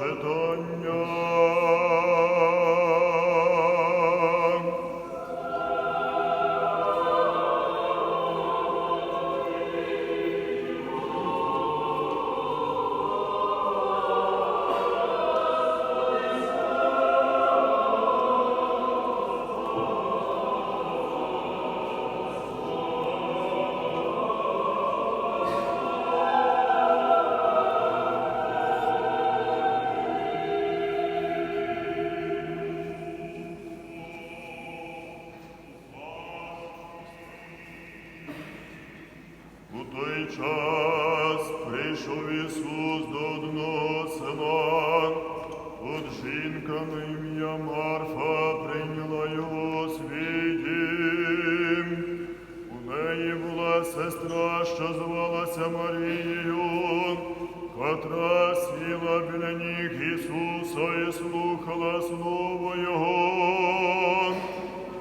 Macedonia. Той час прийшов Ісус до одного села. От жінка на ім'я Марфа прийняла його свій. У неї була сестра, що звалася Марією, котра сіла біля ніг Ісуса і слухала слово Його.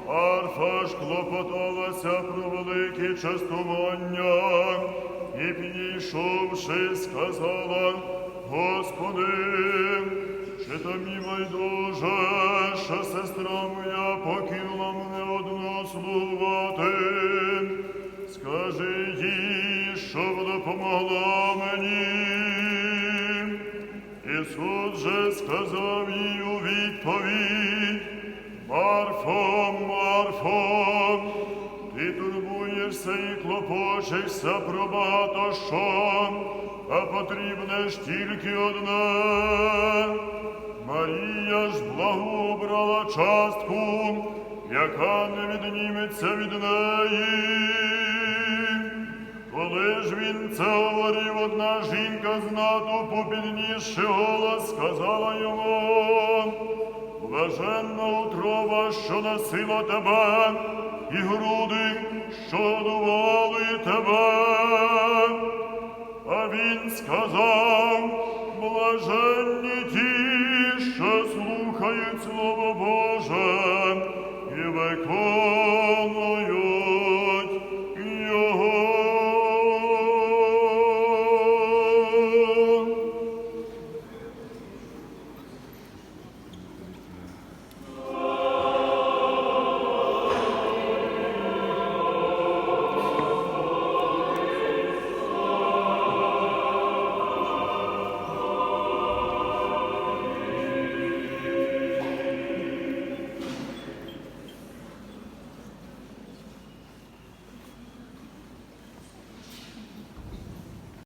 Арфа ж клопоталася про великі частування, і підійшовши, сказала, Господи, чи тобі байдуже, що сестра моя покинула мене одного слувати? Скажи їй, щоб допомогла мені. Ісус же сказав їй у відповідь, Марфо, Марфо, ти турбуєшся і клопочешся про багато що, а потрібне ж тільки одне. Марія ж благу обрала частку, яка не відніметься від неї. Коли ж він це говорив, одна жінка з натовпу, піднісши голос, сказала йому, Блаженна утрова, що носила тебе, і груди, що годували тебе. А він сказав блаженні ті, що слухають слово Боже і веко.